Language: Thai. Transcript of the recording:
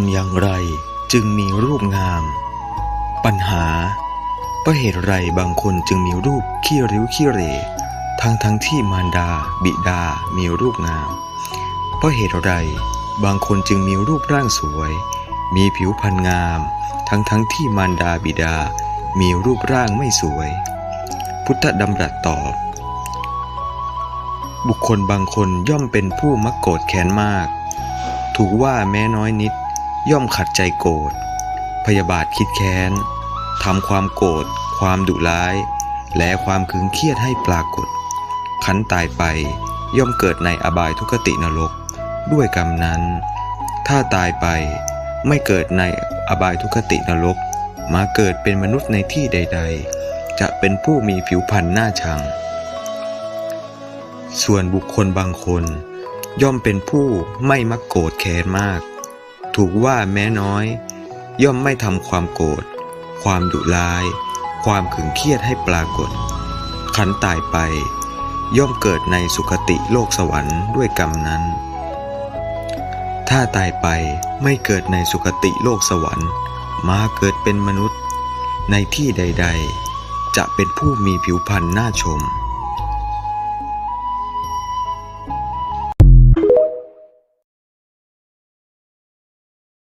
ำอย่างไรจึงมีรูปงาม ปัญหาเพราะเหตุไรบางคนจึงมีรูปขี้ริ้วขี้เหร่ทั้งทั้งที่มารดา บิดามีรูปงาม เพราะเหตุไรบางคนจึงมีรูปร่างสวย มีผิวพรรณงาม ทั้งทั้งที่มารดาบิดา มีรูปร่างไม่สวย พุทธดำรัสตอบ บุคคลบางคนย่อมเป็นผู้มักโกรธแค้นมาก ถูกว่าแม้น้อยนิด ย่อมขัดใจโกรธ พยาบาทคิดแค้นทำความโกรธ ความดุร้าย และความขึงเครียดให้ปรากฏ ขันตายไปย่อมเกิดในอบายทุกตินรก ด้วยกรรมนั้น ถ้าตายไปไม่เกิดในอบายทุกตินรก มาเกิดเป็นมนุษย์ในที่ใด ๆ จะเป็นผู้มีผิวพรรณหน้าชัง ส่วนบุคคลบางคน ย่อมเป็นผู้ไม่มักโกรธแค้นมาก ถูกว่าแม้น้อย ย่อมไม่ทำความโกรธ ความดุร้าย ความขึงเครียดให้ปรากฏ ขันตายไป ย่อมเกิดในสุคติโลกสวรรค์ด้วยกรรมนั้น ถ้าตายไปไม่เกิดในสุคติโลกสวรรค์ มาเกิดเป็นมนุษย์ ในที่ใด ๆ จะเป็นผู้มีผิวพรรณน่าชม